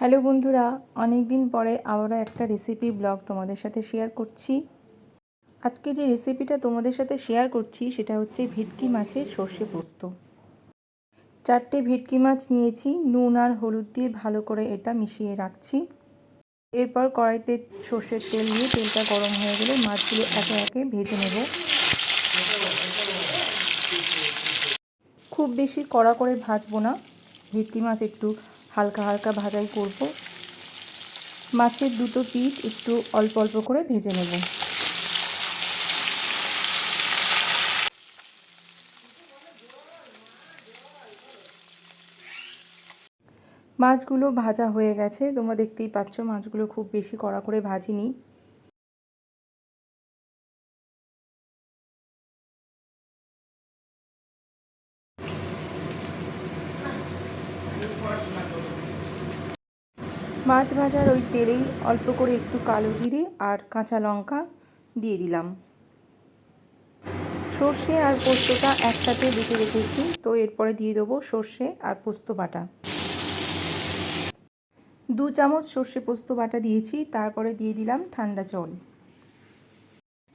Hello বন্ধুরা অনেক দিন পরে আবারও একটা রেসিপি ব্লগ তোমাদের সাথে শেয়ার করছি। আজকে যে রেসিপিটা তোমাদের সাথে শেয়ার করছি, সেটা হচ্ছে ভেটকি মাছের সর্ষে পোস্ত। চারটে ভেটকি মাছ নিয়েছি, নুন আর হলুদ দিয়ে ভালো করে এটা মিশিয়ে রাখছি। এরপর কড়াইতে সর্ষের তেল দিয়ে তেলটা গরম হয়ে গেলে মাছগুলো একে একে ভেজে নেব। খুব বেশি কড়া করে ভাজবো না। ভেটকি মাছ একটু হালকা হালকা ভাজাই করব। মাছের দুটো পিঠ একটু অল্প অল্প করে ভেজে নেব। মাছগুলো ভাজা হয়ে গেছে। তোমরা দেখতেই পাচ্ছ মাছগুলো খুব বেশি কড়া করে ভাজিনি। মাছ ভাজার ওই তেলেই অল্প করে একটু কালো জিরে আর কাঁচা লঙ্কা দিয়ে দিলাম। সর্ষে আর পোস্তটা একসাথে বেটে রেখেছি, তো এরপরে দিয়ে দেবো সর্ষে আর পোস্ত বাটা। দু চামচ সর্ষে পোস্ত বাটা দিয়েছি, তারপরে দিয়ে দিলাম ঠান্ডা জল।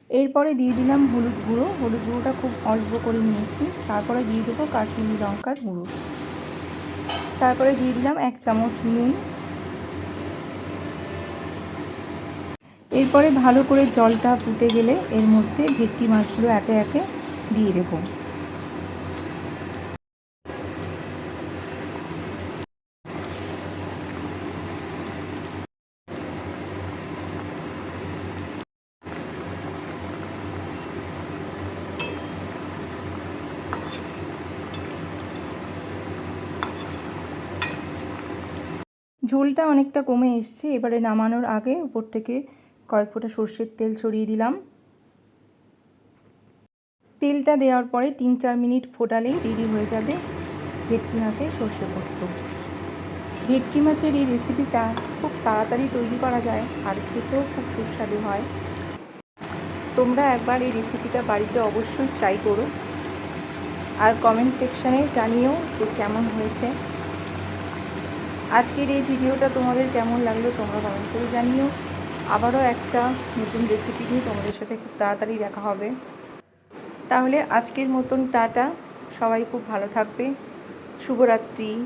এরপরে দিয়ে দিলাম হলুদ গুঁড়ো। হলুদ গুঁড়োটা খুব অল্প করে নিয়েছি, তারপরে দিয়ে দেবো কাশ্মীরি লঙ্কার গুঁড়ো। তারপরে দিয়ে দিলাম এক চামচ নুন এরপরে ভালো করে জলটা ফুটে গেলে এর মধ্যে ভেটকি মাছগুলো একে একে দিয়ে দেব। ঝোলটা অনেকটা কমে এসছে, এবারে নামানোর আগে উপর থেকে কয়েক ফোঁটা সর্ষের তেল ছড়িয়ে দিলাম। তেলটা দেওয়ার পরে তিন চার মিনিট ফোটালেই রেডি হয়ে যাবে ভেটকি মাছের সর্ষে পোস্ত। ভেটকি মাছের এই রেসিপিটা খুব তাড়াতাড়ি তৈরি করা যায় আর খেতেও খুব সুস্বাদু হয়। তোমরা একবার এই রেসিপিটা বাড়িতে অবশ্যই ট্রাই করো। আর কমেন্ট সেকশানে জানিও যে কেমন হয়েছে। আজকের এই ভিডিওটা তোমাদের কেমন লাগল তোমরা কমেন্ট করে জানিও। আবারও একটা নতুন রেসিপি নিয়ে তোমাদের সাথে খুব তাড়াতাড়ি দেখা হবে। তাহলে আজকের মতন টাটা। সবাই খুব ভালো থাকবে। শুভরাত্রি।